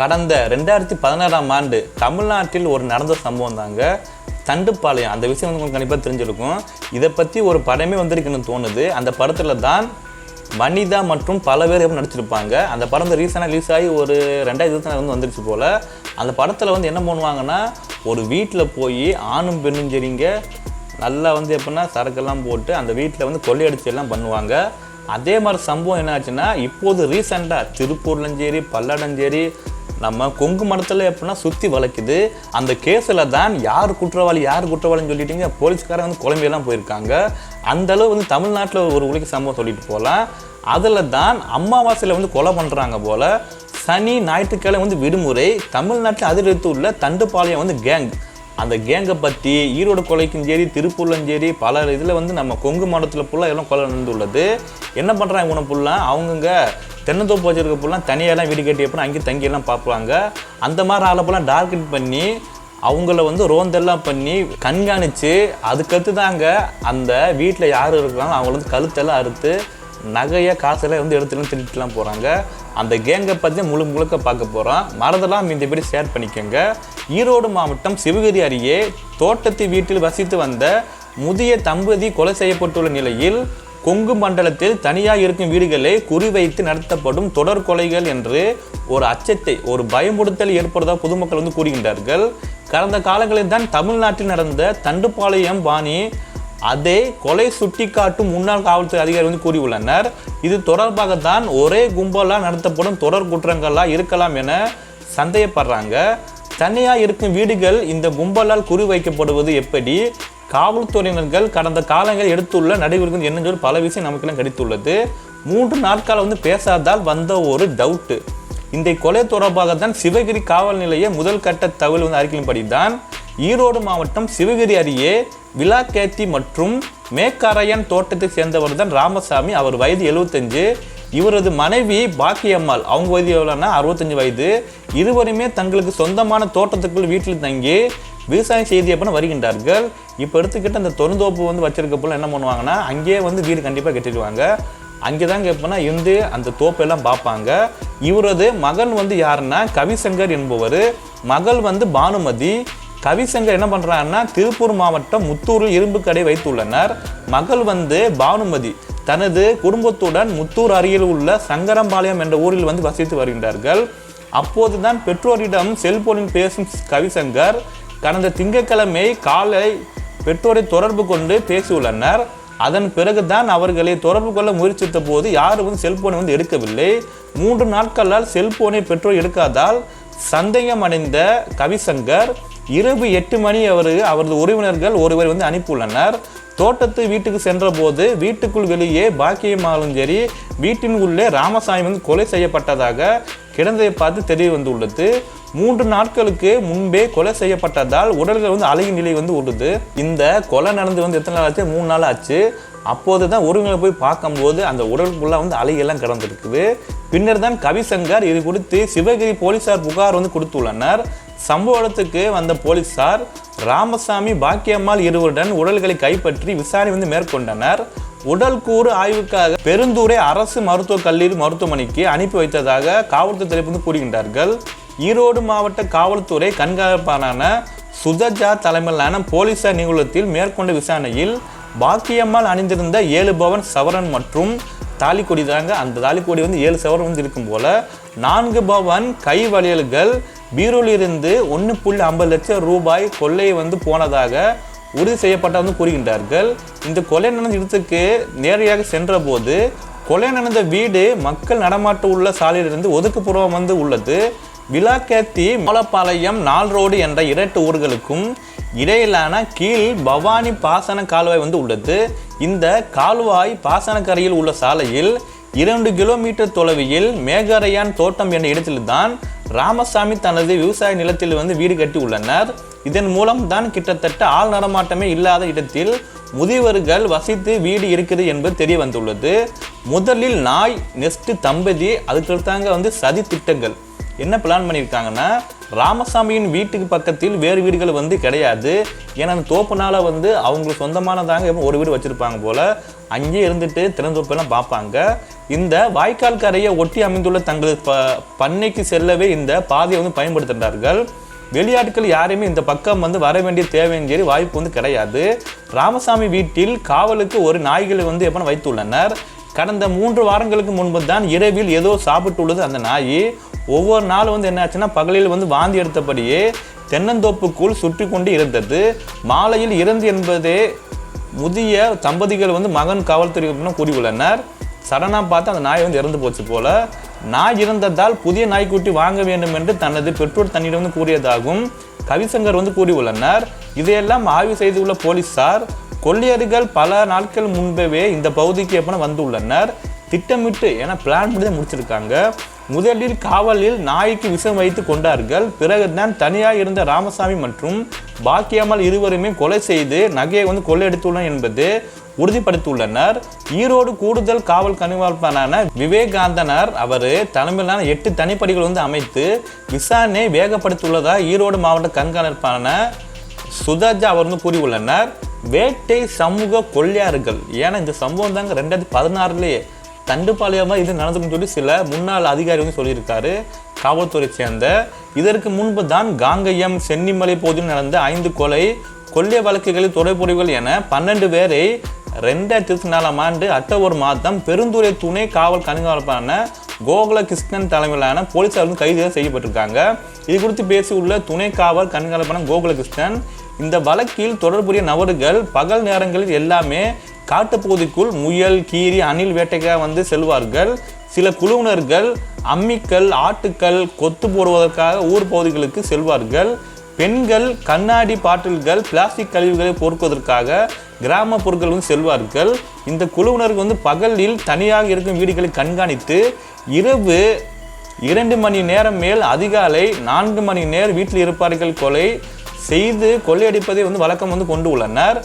கடந்த ரெண்டாயிரத்தி பதினாறாம் ஆண்டு தமிழ்நாட்டில் ஒரு நடந்த சம்பவம் தாங்க. தண்டுப்பாளையம் அந்த விஷயம் வந்து உங்களுக்கு கண்டிப்பாக தெரிஞ்சிருக்கும். இதை பற்றி ஒரு படமே வந்திருக்குன்னு தோணுது. அந்த படத்தில் தான் வனிதா மற்றும் பல பேர் நடிச்சிருப்பாங்க. அந்த படம் வந்து ரீசெண்டாக ரிலீஸ் ஆகி ஒரு ரெண்டாயிரத்தி இருபத்தி வந்து வந்துருச்சு போல். அந்த படத்தில் வந்து என்ன பண்ணுவாங்கன்னா ஒரு வீட்டில் போய் ஆணும் பெண்ணும் சரிங்க. நல்லா வந்து எப்படின்னா சரக்கெல்லாம் போட்டு அந்த வீட்டில் வந்து கொள்ளையடிச்சு எல்லாம் பண்ணுவாங்க. அதே மாதிரி சம்பவம் என்ன ஆச்சுன்னா இப்போது ரீசெண்டாக திருப்பூர்லையும் சரி பல்லடம் சரி நம்ம கொங்கு மடத்தில் எப்படின்னா சுற்றி வளைக்குது. அந்த கேஸில் தான் யார் குற்றவாளி யார் குற்றவாளின்னு சொல்லிட்டீங்க? போலீஸ்காரங்க வந்து குழம்பையெல்லாம் போயிருக்காங்க. அந்த அளவு வந்து தமிழ்நாட்டில் ஒரு உலக சம்பவம் சொல்லிட்டு போகலாம். அதில் தான் அமாவாசையில் வந்து கொலை பண்ணுறாங்க போல். சனி ஞாயிற்றுக்கிழமை வந்து விடுமுறை. தமிழ்நாட்டில் அதிர்வித்து உள்ள தண்டுப்பாளையம் வந்து கேங் அந்த கேங்கை பற்றி ஈரோடு கொலைக்கும் சரி திருப்பூர்லும் சரி பல இதில் வந்து நம்ம கொங்கு மாவட்டத்தில் ஃபுல்லாக எல்லாம் கொலை நடந்துள்ளது. என்ன பண்ணுறாங்க இவனை ஃபுல்லாக அவங்கங்க தென்னந்தோப்பு வச்சிருக்க ஃபுல்லாக தனியாலாம் வீடு கட்டி எப்படின்னா அங்கேயும் தங்கியெல்லாம் பார்ப்பாங்க. அந்த மாதிரி ஆளை ஃபுல்லாக டார்கெட் பண்ணி அவங்கள வந்து ரோந்தெல்லாம் பண்ணி கண்காணித்து அதுக்கடுத்து தாங்க அந்த வீட்டில் யார் இருக்கிறாங்களோ அவங்கள வந்து கழுத்தெல்லாம் அறுத்து நகையை காசெல்லாம் வந்து எடுத்துலாம் திருட்டுலாம் போகிறாங்க அந்த கேங்கை பற்றி முழு முழுக்க பார்க்க போகிறோம் மறதெல்லாம் இந்த படி ஷேர் பண்ணிக்கோங்க. ஈரோடு மாவட்டம் சிவகிரி அருகே தோட்டத்து வீட்டில் வசித்து வந்த முதிய தம்பதி கொலை செய்யப்பட்டுள்ள நிலையில் கொங்கு மண்டலத்தில் தனியாக இருக்கும் வீடுகளை குறிவைத்து நடத்தப்படும் தொடர் கொலைகள் என்று ஒரு அச்சத்தை ஒரு பயமுறுத்தல் ஏற்படுவதாக பொதுமக்கள் வந்து கூறுகின்றார்கள். கடந்த காலங்களில் தான் தமிழ்நாட்டில் நடந்த தண்டுப்பாளையம் பாணி அதே கொலை சுட்டிக்காட்டும் முன்னாள் காவல்துறை அதிகாரி வந்து கூறியுள்ளனர். இது தொடர்பாக தான் ஒரே கும்பலாக நடத்தப்படும் தொடர் குற்றங்களாக இருக்கலாம் என சந்தேகப்படுறாங்க. தனியாக இருக்கும் வீடுகள் இந்த கும்பலால் குறிவைக்கப்படுவது எப்படி? காவல்துறையினர்கள் கடந்த காலங்கள் எடுத்துள்ள நடைபெறும் என்னன்னு சொல்லி பல விஷயம் நமக்கெல்லாம் கிடைத்துள்ளது. மூன்று நாட்கள் வந்து பேசாதால் வந்த ஒரு டவுட்டு. இந்த கொலை தொடர்பாக தான் சிவகிரி காவல் நிலைய முதல் கட்ட தகவல் வந்து அறிக்கையின்படி தான் ஈரோடு மாவட்டம் சிவகிரி அருகே விலாக்கேத்தி மற்றும் மேக்காரையன் தோட்டத்தை சேர்ந்தவர் தான் ராமசாமி. அவர் வயது எழுபத்தஞ்சு இவரது மனைவி பாக்கியம்மாள். அவங்க வயது எவ்வளோன்னா அறுபத்தஞ்சு வயது. இருவருமே தங்களுக்கு சொந்தமான தோட்டத்துக்குள் வீட்டில் தங்கி விவசாயம் செய்தி எப்படின்னா வருகின்றார்கள். இப்போ எடுத்துக்கிட்டு அந்த தொழுந்தோப்பு வந்து வச்சிருக்க போல என்ன பண்ணுவாங்கன்னா அங்கேயே வந்து வீடு கண்டிப்பாக கட்டிடுவாங்க. அங்கே தான் எப்படின்னா இருந்து அந்த தோப்பெல்லாம் பார்ப்பாங்க. இவரது மகன் வந்து யாருன்னா கவிசங்கர் என்பவர். மகள் வந்து பானுமதி. கவிசங்கர் என்ன பண்ணுறாங்கன்னா திருப்பூர் மாவட்டம் முத்தூரில் இரும்பு கடை வைத்துள்ளனர். மகள் வந்து பானுமதி. தனது குடும்பத்துடன் முத்தூர் அருகில் உள்ள சங்கரம்பாளையம் என்ற ஊரில் வந்து வசித்து வருகின்றார்கள். அப்போதுதான் பெற்றோரிடம் செல்போனில் பேசும் கவிசங்கர் கடந்த திங்கட்கிழமை காலை பெற்றோரை தொடர்பு கொண்டு பேசியுள்ளனர். அதன் பிறகுதான் அவர்களை தொடர்பு கொள்ள முயற்சித்த போது யாரும் வந்து செல்போனை வந்து எடுக்கவில்லை. மூன்று நாட்களால் செல்போனை பெற்றோர் எடுக்காதால் சந்தேகம் அடைந்த கவிசங்கர் இரவு எட்டு மணி அவர் அவரது உறவினர்கள் ஒருவர் வந்து அனுப்பியுள்ளனர். தோட்டத்து வீட்டுக்கு சென்றபோது வீட்டுக்குள் வெளியே பாக்கியமாலும் சரி வீட்டின் உள்ளே ராமசாமி வந்து கொலை செய்யப்பட்டதாக கிடந்ததை பார்த்து தெரிய வந்துள்ளது. மூன்று நாட்களுக்கு முன்பே கொலை செய்யப்பட்டதால் உடல்கள் வந்து அழகிய நிலை வந்து உள்ளது. இந்த கொலை நடந்து வந்து எத்தனை நாள் ஆச்சு? மூணு நாள் ஆச்சு. அப்போது தான் உறவினர் போய் பார்க்கும்போது அந்த உடலுக்குள்ளே வந்து அலையெல்லாம் கிடந்திருக்குது. பின்னர் தான் கவிசங்கர் இது குறித்து சிவகிரி போலீசார் புகார் வந்து கொடுத்துள்ளனர். சம்பவ இடத்துக்கு வந்த போலீசார் ராமசாமி பாக்கியம்மாள் இருவருடன் உடல்களை கைப்பற்றி விசாரணை வந்து மேற்கொண்டனர். உடல் கூறு ஆய்வுக்காக பெருந்தூரை அரசு மருத்துவக் கல்லூரி மருத்துவமனைக்கு அனுப்பி வைத்ததாக காவல்துறை தரப்பு வந்து கூறுகின்றார்கள். ஈரோடு மாவட்ட காவல்துறை கண்காணிப்பாளரான சுதஜா தலைமையிலான போலீசார் நிகழ்ச்சியில் மேற்கொண்ட விசாரணையில் பாக்கியம்மாள் அணிந்திருந்த ஏழு பவன் சவரன் மற்றும் தாலிக்கொடி தாங்க அந்த தாலிக்கொடி வந்து ஏழு சவரன் வந்து இருக்கும் போல நான்கு பவன் கை வளையல்கள் பீரோலிருந்து ஒன்று புள்ளி ஐம்பது லட்சம் ரூபாய் கொள்ளையை வந்து போனதாக உறுதி செய்யப்பட்ட வந்து கூறுகின்றார்கள். இந்த கொலை நடந்த இடத்துக்கு நேரடியாக சென்றபோது கொலை நடந்த வீடு மக்கள் நடமாட்டம் உள்ள சாலையிலிருந்து ஒதுக்குப்புறம் வந்து உள்ளது. விலாக்கேத்தி மோலப்பாளையம் நால் ரோடு என்ற இரண்டு ஊர்களுக்கும் இடையிலான கீழ் பவானி பாசன கால்வாய் வந்து உள்ளது. இந்த கால்வாய் பாசனக்கரையில் உள்ள சாலையில் இரண்டு கிலோமீட்டர் தொலைவில் மேகரையான் தோட்டம் என்ற இடத்தில்தான் ராமசாமி தனது விவசாய நிலத்தில் வந்து வீடு கட்டி உள்ளனர். இதன் மூலம் தான் கிட்டத்தட்ட ஆள் நடமாட்டமே இல்லாத இடத்தில் முதியவர்கள் வசித்து வீடு இருக்குது என்பது தெரிய வந்துள்ளது. முதலில் நாய் நெஸ்ட் தம்பதி அதுக்கு தாங்க வந்து சதி திட்டங்கள். என்ன பிளான் பண்ணியிருக்காங்கன்னா ராமசாமியின் வீட்டுக்கு பக்கத்தில் வேறு வீடுகள் வந்து கிடையாது. ஏன்னா அந்த தோப்புனால வந்து அவங்களுக்கு சொந்தமானதாங்க ஒரு வீடு வச்சுருப்பாங்க போல். அங்கேயே இருந்துட்டு திறந்தோப்பெல்லாம் பார்ப்பாங்க. இந்த வாய்க்கால் கரையை ஒட்டி அமைந்துள்ள தங்களது ப பண்ணைக்கு செல்லவே இந்த பாதையை வந்து பயன்படுத்துகிறார்கள். வெளியாட்கள் யாரையுமே இந்த பக்கம் வந்து வர வேண்டிய தேவைன்னு சொல்லி வாய்ப்பு வந்து கிடையாது. ராமசாமி வீட்டில் காவலுக்கு ஒரு நாய்களை வந்து எப்போ வைத்துள்ளனர். கடந்த மூன்று வாரங்களுக்கு முன்பு தான் இரவில் ஏதோ சாப்பிட்டுள்ளது அந்த நாய். ஒவ்வொரு நாள் வந்து என்னாச்சுன்னா பகலில் வந்து வாந்தி எடுத்தபடியே தென்னந்தோப்புக்குள் சுற்றி கொண்டு இருந்தது. மாலையில் இறந்து என்பதே முதிய தம்பதிகள் வந்து மகன் காவல்துறை கூறியுள்ளனர். சடனாக பார்த்து அந்த நாய் வந்து இறந்து போச்சு போல. நாய் இறந்ததால் புதிய நாய்க்குட்டி வாங்க வேண்டும் என்று தனது பெற்றோர் தன்னிடம் வந்து கூறியதாகவும் கவிசங்கர் வந்து கூறியுள்ளனர். இதையெல்லாம் ஆய்வு செய்துள்ள போலீசார் கொள்ளையர்கள் பல நாட்கள் முன்பவே இந்த பகுதிக்கு எப்பன வந்துள்ளனர். திட்டமிட்டு ஏன்னா பிளான் பண்ணி தான் முடிச்சிருக்காங்க. முதலில் காவலில் நாய்க்கு விஷம் வைத்து கொண்டார்கள். பிறகுதான் தனியாக இருந்த ராமசாமி மற்றும் பாக்கியம்மாள் இருவருமே கொலை செய்து நகையை வந்து கொள்ளையடித்துள்ளனர் என்பது உறுதிப்படுத்தியுள்ளனர். ஈரோடு கூடுதல் காவல் கண்காணிப்பாளரான விவேகாந்தனர் அவர் தலைமையிலான எட்டு தனிப்படிகள் வந்து அமைத்து விசாரணை வேகப்படுத்தியுள்ளதா ஈரோடு மாவட்ட கண்காணிப்பான சுதாஜா அவர் வந்து கூறியுள்ளனர். வேட்டை சமூக கொள்ளையார்கள். ஏன்னா இந்த சம்பவம் தாங்க ரெண்டாயிரத்தி பதினாறுலேயே தண்டுப்பாளையமாக இது நடந்துக்குன்னு சொல்லி சில முன்னாள் அதிகாரி வந்து சொல்லியிருக்காரு. காவல்துறை சேர்ந்த. இதற்கு முன்பு தான் காங்கயம் சென்னிமலை பகுதியில் நடந்த ஐந்து கொலை கொள்ளை வழக்குகளில் தொடர்புடையவர்கள் என பன்னெண்டு பேரை ரெண்டாயிரத்தி இருபத்தி நாலாம் ஆண்டு அக்டோபர் மாதம் பெருந்துறை துணை காவல் கண்காணிப்பான கோகுல கிருஷ்ணன் தலைமையிலான போலீசார் வந்து கைது செய்யப்பட்டிருக்காங்க. இது குறித்து பேசியுள்ள துணை காவல் கண்காணிப்பான கோகுல கிருஷ்ணன் இந்த வழக்கில் தொடர்புடைய நபர்கள் பகல் நேரங்களில் எல்லாமே காட்டுப்பகுதிக்குள் முயல் கீரி அணில் வேட்டைக்காக வந்து செல்வார்கள். சில குழுவினர்கள் அம்மிக்கல் ஆட்டுக்கல் கொத்து போடுவதற்காக ஊர் பகுதிகளுக்கு செல்வார்கள். பெண்கள் கண்ணாடி பாட்டில்கள் பிளாஸ்டிக் கழிவுகளை பொறுக்குவதற்காக கிராம பொருட்கள் வந்து செல்வார்கள். இந்த குழுவினருக்கு வந்து பகலில் தனியாக இருக்கும் வீடுகளை கண்காணித்து இரவு இரண்டு மணி நேரம் மேல் அதிகாலை நான்கு மணி நேரம் வீட்டில் இருப்பார்கள் கொலை செய்து கொள்ளையடிப்பதை வந்து வழக்கம் வந்து கொண்டு உள்ளனர்.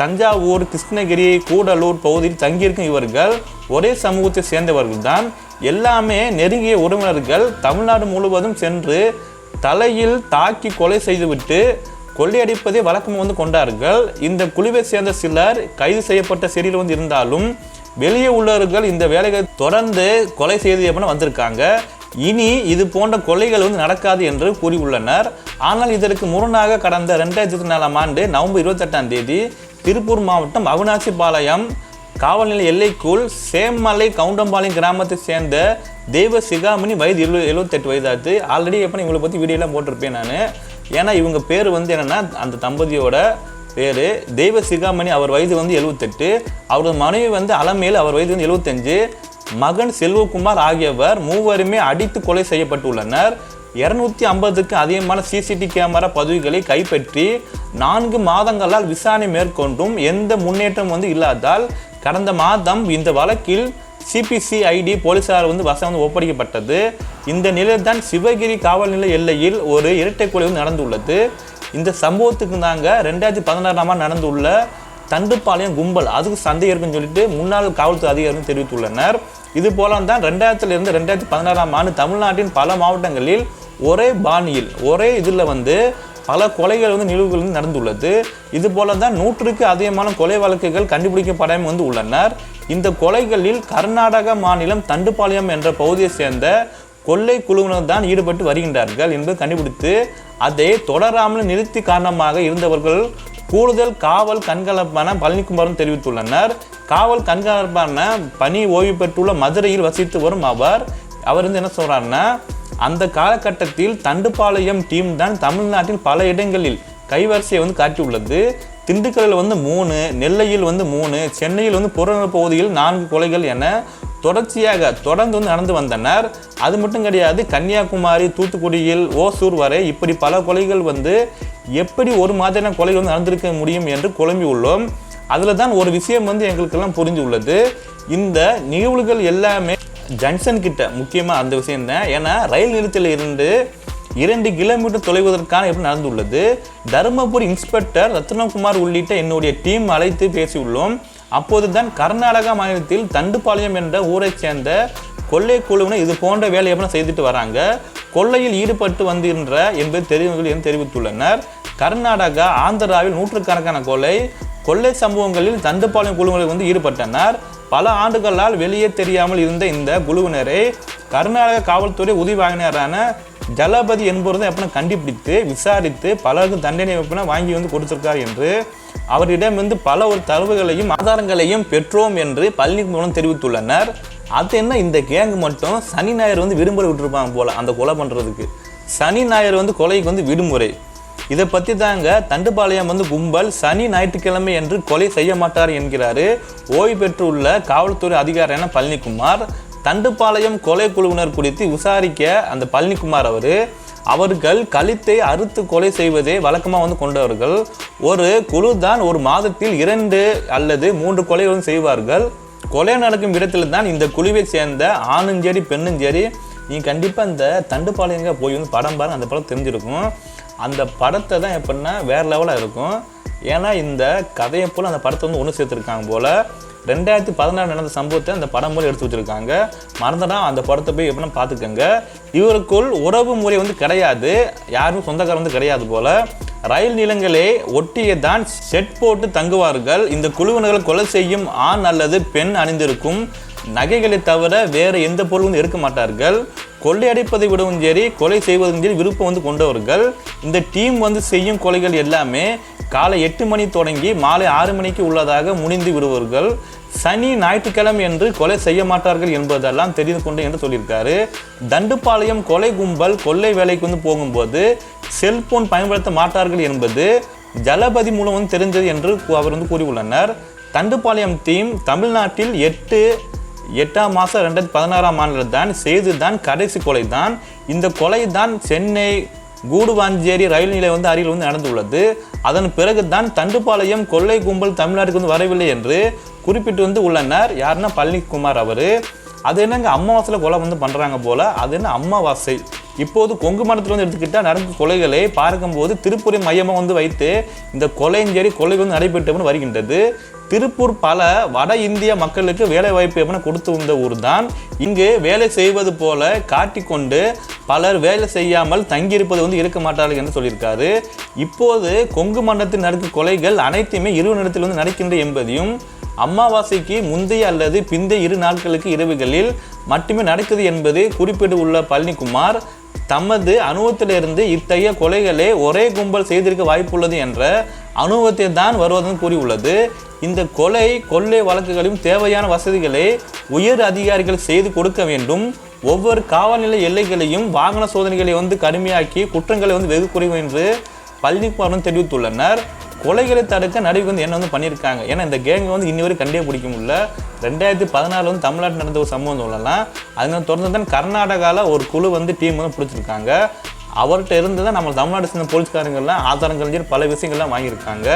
தஞ்சாவூர் கிருஷ்ணகிரி கூடலூர் பகுதியில் தங்கியிருக்கும் இவர்கள் ஒரே சமூகத்தை சேர்ந்தவர்கள் தான் எல்லாமே நெருங்கிய உறவினர்கள். தமிழ்நாடு முழுவதும் சென்று தலையில் தாக்கி கொலை செய்துவிட்டு கொள்ளையடிப்பதை வழக்கம் வந்து கொண்டார்கள். இந்த குழுவை சேர்ந்த சிலர் கைது செய்யப்பட்ட சிறையில் வந்து இருந்தாலும் வெளியே உள்ளவர்கள் இந்த வேலைகளை தொடர்ந்து கொலை செய்து எப்படின்னு வந்திருக்காங்க. இனி இது போன்ற கொலைகள் வந்து நடக்காது என்று கூறியுள்ளனர். ஆனால் இதற்கு முரணாக கடந்த ரெண்டாயிரத்தி நாலாம் ஆண்டு நவம்பர் இருபத்தெட்டாம் தேதி திருப்பூர் மாவட்டம் அவினாசிபாளையம் காவல் நிலைய எல்லைக்குள் சேமலை கவுண்டம்பாளையம் கிராமத்தை சேர்ந்த தெய்வ சிகாமணி வயது எழு எழுபத்தெட்டு வயதாச்சு. ஆல்ரெடி எப்போ இவங்களை பற்றி வீடியோலாம் போட்டிருப்பேன் நான். ஏன்னா இவங்க பேர் வந்து என்னென்னா அந்த தம்பதியோட பேர் தெய்வ சிகாமணி அவர் வயது வந்து எழுபத்தெட்டு அவரது மனைவி வந்து அலமேல் அவர் வயது வந்து எழுபத்தஞ்சு மகன் செல்வகுமார் ஆகியவர் மூவருமே அடித்து கொலை செய்யப்பட்டுள்ளனர். இருநூத்தி ஐம்பதுக்கு அதிகமான சிசிடி கேமரா பதிவுகளை கைப்பற்றி நான்கு மாதங்களால் விசாரணை மேற்கொண்டும் எந்த முன்னேற்றம் வந்து இல்லாதால் கடந்த மாதம் இந்த வழக்கில் சிபிசிஐடி போலீசார் வந்து வசம் வந்து ஒப்படைக்கப்பட்டது. இந்த நிலையில் தான் சிவகிரி காவல் நிலைய எல்லையில் ஒரு இரட்டை கொலை வந்து நடந்துள்ளது. இந்த சம்பவத்துக்கு தாங்க ரெண்டாயிரத்தி பதினாறாம் ஆண்டு நடந்துள்ள தண்டுப்பாளையம் கும்பல் அதுக்கு சந்தேகம் இருக்குன்னு சொல்லிட்டு முன்னாள் காவல்துறை அதிகாரிகள் தெரிவித்துள்ளனர். இது போல தான் ரெண்டாயிரத்துலேருந்து ரெண்டாயிரத்தி பதினாறாம் ஆண்டு தமிழ்நாட்டின் பல மாவட்டங்களில் ஒரே பாணியில் ஒரே இதில் வந்து பல கொலைகள் வந்து நிகழ்வுகள் வந்து நடந்துள்ளது. இது போல தான் நூற்றுக்கு அதிகமான கொலை வழக்குகள் கண்டுபிடிக்கப்படாமல் வந்து உள்ளனர். இந்த கொலைகளில் கர்நாடக மாநிலம் தண்டுப்பாளையம் என்ற பகுதியை சேர்ந்த கொள்ளை குழுவினர் தான் ஈடுபட்டு வருகின்றார்கள் என்பது கண்டுபிடித்து அதை தொடராமல் நிறுத்தி காரணமாக இருந்தவர்கள் கூடுதல் காவல் கண்காணிப்பான பழனிக்குமாரும் தெரிவித்துள்ளனர். காவல் கண்காணிப்பான பணி ஓய்வு பெற்றுள்ள மதுரையில் வசித்து வரும் அவர் அவர் வந்து என்ன சொல்கிறாருன்னா அந்த காலகட்டத்தில் தண்டுப்பாளையம் டீம் தான் தமிழ்நாட்டில் பல இடங்களில் கைவரிசையை வந்து காட்டியுள்ளது. திண்டுக்கல்லில் வந்து மூணு நெல்லையில் வந்து மூணு சென்னையில் வந்து புறநகர் பகுதியில் நான்கு கொலைகள் என தொடர்ச்சியாக தொடர்ந்து வந்து நடந்து வந்தனர் அது மட்டும் கிடையாது கன்னியாகுமரி தூத்துக்குடியில் ஓசூர் வரை இப்படி பல கொலைகள் வந்து எப்படி ஒரு மாதிரியான கொலைகள் வந்து நடந்திருக்க முடியும் என்று குழம்பி உள்ளோம். அதில் தான் ஒரு விஷயம் வந்து எங்களுக்கெல்லாம் புரிஞ்சு உள்ளது இந்த நிகழ்வுகள் எல்லாமே ஜங்ஷன் கிட்ட முக்கியமாக அந்த விஷயம் தான் ஏன்னா ரயில் நிலையத்தில் இருந்து இரண்டு கிலோமீட்டர் தொலைவதற்கான எப்படி நடந்துள்ளது? தருமபுரி இன்ஸ்பெக்டர் ரத்னகுமார் உள்ளிட்ட என்னுடைய டீம் அழைத்து பேசியுள்ளோம். அப்போதுதான் கர்நாடகா மாநிலத்தில் தண்டுப்பாளையம் என்ற ஊரைச் சேர்ந்த கொள்ளை குழுவினர் இது போன்ற வேலையை செய்துட்டு வராங்க. கொள்ளையில் ஈடுபட்டு வந்திருந்த என்பது தெரிவிகள் என்று தெரிவித்துள்ளனர். கர்நாடகா ஆந்திராவில் நூற்றுக்கணக்கான கொலை கொள்ளை சம்பவங்களில் தண்டுப்பாளையம் குழுவினர் வந்து ஈடுபட்டனர். பல ஆண்டுகளால் வெளியே தெரியாமல் இருந்த இந்த குழுவினரை கர்நாடக காவல்துறை உதவி வாங்கினரான ஜலபதி என்பவர் தான் எப்படின்னா கண்டுபிடித்து விசாரித்து பலருக்கு தண்டனை எப்படின்னா வாங்கி வந்து கொடுத்திருக்கார் என்று அவரிடம் வந்து பல ஒரு தரவுகளையும் ஆதாரங்களையும் பெற்றோம் என்று பள்ளி மூலம் தெரிவித்துள்ளனர். அது என்ன இந்த கேங் மட்டும் சனி ஞாயிறு வந்து விடுமுறை விட்டுருப்பாங்க போல அந்த கொலை பண்ணுறதுக்கு சனி ஞாயிறு வந்து கொலைக்கு வந்து விடுமுறை. இதை பற்றி தாங்க தண்டுபாளையம் வந்து கும்பல் சனி ஞாயிற்றுக்கிழமை என்று கொலை செய்ய மாட்டார் என்கிறாரு. ஓய்வு பெற்றுள்ள காவல்துறை அதிகாரியான பழனிக்குமார். தண்டுப்பாளையம் கொலை குழுவினர் குறித்து விசாரிக்க அந்த பழனிக்குமார் அவர் அவர்கள் கழுத்தை அறுத்து கொலை செய்வதே வழக்கமாக வந்து கொண்டவர்கள். ஒரு குழு தான் ஒரு மாதத்தில் இரண்டு அல்லது மூன்று கொலைகளும் செய்வார்கள். கொலை நடக்கும் இடத்துல தான் இந்த குழுவை சேர்ந்த ஆணும் சரி பெண்ணும் சரி நீ கண்டிப்பாக இந்த தண்டுப்பாளையங்க போய் வந்து படம் பாருங்க அந்த படம் தெரிஞ்சிருக்கும். அந்த படத்தை தான் எப்படின்னா வேறு லெவலாக இருக்கும். ஏன்னா இந்த கதையை போல் அந்த படத்தை வந்து ஒன்று சேர்த்துருக்காங்க போல். ரெண்டாயிரத்தி பதினாறு நடந்த சம்பவத்தை அந்த படம் மூலம் எடுத்து வச்சுருக்காங்க. மறந்துடா அந்த படத்தை போய் எப்படின்னா பார்த்துக்கோங்க. இவருக்குள் உறவு முறை வந்து கிடையாது. யாரும் சொந்தக்காரர் வந்து கிடையாது போல். ரயில் நிலங்களே ஒட்டியே தான் செட் போட்டு தங்குவார்கள். இந்த குழுவினர்கள் கொலை செய்யும் ஆண் அல்லது பெண் அணிந்திருக்கும். நகைகளை தவிர வேறு எந்த பொருளும் எடுக்க மாட்டார்கள். கொள்ளையடிப்பதை விடவும் சரி கொலை செய்வதும் சரி விருப்பம் வந்து கொண்டவர்கள். இந்த டீம் வந்து செய்யும் கொலைகள் எல்லாமே காலை எட்டு மணி தொடங்கி மாலை ஆறு மணிக்கு உள்ளதாக முடிந்து விடுவார்கள். சனி ஞாயிற்றுக்கிழமை என்று கொலை செய்ய மாட்டார்கள் என்பதெல்லாம் தெரிந்து கொண்டு என்று சொல்லியிருக்காரு. தண்டுப்பாளையம் கொலை கும்பல் கொள்ளை வேலைக்கு வந்து போகும்போது செல்போன் பயன்படுத்த மாட்டார்கள் என்பது ஜலபதி மூலம் வந்து தெரிஞ்சது என்று அவர் வந்து கூறியுள்ளனர். தண்டுப்பாளையம் டீம் தமிழ்நாட்டில் எட்டு எட்டாம் மாதம் ரெண்டாயிரத்தி பதினாறாம் ஆண்டில் தான் செய்து தான் கடைசி கொலை தான். இந்த கொலை தான் சென்னை கூடுவாஞ்சேரி ரயில் நிலையம் வந்து அருகில் வந்து நடந்துள்ளது. அதன் பிறகு தான் தண்டுப்பாளையம் கொள்ளை கும்பல் தமிழ்நாட்டுக்கு வந்து வரவில்லை என்று குறிப்பிட்டு வந்து உள்ளனர் யாருன்னா பழனிக்குமார் அவர். அது என்னங்க அமாவாசையில் கொலை வந்து பண்ணுறாங்க போல். அது என்ன அமாவாசை இப்போது கொங்கு மண்டலத்தில் வந்து எடுத்துக்கிட்டால் நடந்த கொலைகளை பார்க்கும்போது திருப்பூரை மையமாக வந்து வைத்து இந்த கொலையும் சரி கொலை வந்து நடைபெற்று வருகின்றது. திருப்பூர் பல வட இந்திய மக்களுக்கு வேலை வாய்ப்பு எப்படின்னா கொடுத்து வந்த ஊர் தான் இங்கு வேலை செய்வது போல காட்டிக்கொண்டு பலர் வேலை செய்யாமல் தங்கியிருப்பது வந்து இருக்க மாட்டார்கள் என்று சொல்லியிருக்காரு. இப்போது கொங்கு மண்டலத்தில் நடக்கும் கொலைகள் அனைத்தையுமே இரவு நேரத்தில் வந்து நடக்கின்ற என்பதையும் அமாவாசைக்கு முந்தைய அல்லது பிந்தைய இரு நாட்களுக்கு இரவுகளில் மட்டுமே நடக்குது என்பது குறிப்பிட்டு உள்ள பழனிக்குமார் தமது அனுபவத்திலிருந்து இத்தகைய கொலைகளை ஒரே கும்பல் செய்திருக்க வாய்ப்புள்ளது என்ற அனுபவத்தை தான் வருவதும் கூறியுள்ளது. இந்த கொலை கொள்ளை வழக்குகளையும் தேவையான வசதிகளை உயர் அதிகாரிகள் செய்து கொடுக்க வேண்டும். ஒவ்வொரு காவல்நிலை எல்லைகளையும் வாகன சோதனைகளை வந்து கடுமையாக்கி குற்றங்களை வந்து வெகு குறைவு என்று பழனிக்குமாரும் தெரிவித்துள்ளனர். கொலைகளை தடுக்க நடவடிக்கை வந்து என்ன வந்து பண்ணியிருக்காங்க ஏன்னா இந்த கேங் வந்து இன்னி வரை கண்டே பிடிக்க முடியல. ரெண்டாயிரத்தி பதினாலில் வந்து தமிழ்நாட்டில் நடந்த ஒரு சம்பவம் சொல்லலாம். அதுங்க தொடர்ந்து தான் கர்நாடகாவில் ஒரு குழு வந்து டீம் வந்து பிடிச்சிருக்காங்க. அவர்கிட்ட இருந்து தான் நம்ம தமிழ்நாடு சேர்ந்த போலீஸ்காரங்கள்லாம் ஆதாரங்கள் சரி பல விஷயங்கள்லாம் வாங்கியிருக்காங்க.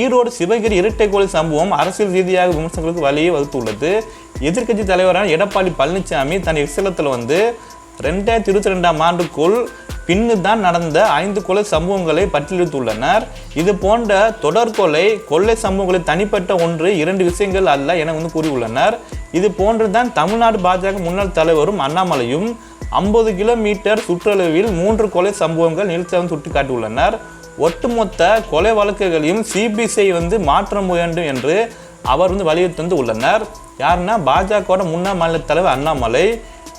ஈரோடு சிவகிரி இரட்டை கோழி சம்பவம் அரசியல் ரீதியாக விமர்சனங்களுக்கு வழியை வகுத்துள்ளது. எதிர்க்கட்சி தலைவரான எடப்பாடி பழனிசாமி தன் எக்ஸலத்தில் வந்து ரெண்டாயிரத்தி இருபத்தி ரெண்டாம் ஆண்டுக்குள் பின்னு தான் நடந்த ஐந்து கொலை சம்பவங்களை பட்டியலிட்டுள்ளனர். இது போன்ற தொடர் கொலை கொள்ளை சம்பவங்களை தனிப்பட்ட ஒன்று இரண்டு விஷயங்கள் அல்ல என வந்து கூறியுள்ளனர். இது போன்று தான் தமிழ்நாடு பாஜக முன்னாள் தலைவரும் அண்ணாமலையும் ஐம்பது கிலோமீட்டர் சுற்றளவில் மூன்று கொலை சம்பவங்கள் நிகழ்ச்சியாக சுட்டிக்காட்டியுள்ளனர். ஒட்டுமொத்த கொலை வழக்குகளையும் சிபிசிஐ வந்து மாற்ற வேண்டும் என்று அவர் வந்து வலியுறுத்தி வந்து உள்ளனர் யாருன்னா பாஜகவோட முன்னாள் மாநில தலைவர் அண்ணாமலை.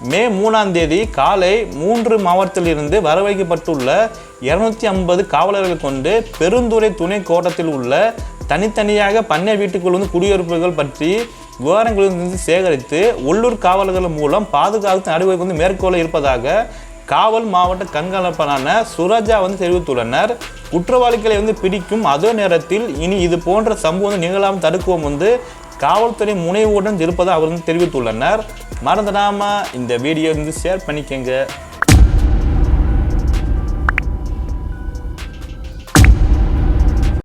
மே மூணாம் தேதி காலை மூன்று மாவட்டத்திலிருந்து வரவைக்கப்பட்டுள்ள இருநூத்தி ஐம்பது காவலர்கள் கொண்டு பெருந்துறை துணை கோட்டத்தில் உள்ள தனித்தனியாக பண்ணை வீட்டுக்குள் வந்து குடியிருப்புகள் பற்றி விவரங்களிலிருந்து சேகரித்து உள்ளூர் காவலர்கள் மூலம் பாதுகாப்பு நடவடிக்கை வந்து மேற்கொள்ள இருப்பதாக காவல் மாவட்ட கண்காணிப்பாளரான சுரஜா வந்து தெரிவித்துள்ளனர். குற்றவாளிகளை வந்து பிடிக்கும் அதே நேரத்தில் இனி இது போன்ற சம்பவம் நிகழாமல் தடுக்கவும் வந்து காவல்துறை முனைவுடன் இருப்பதாக அவர் வந்து தெரிவித்துள்ளனர். மறந்துடாமல் இந்த வீடியோ வந்து ஷேர் பண்ணிக்கங்க.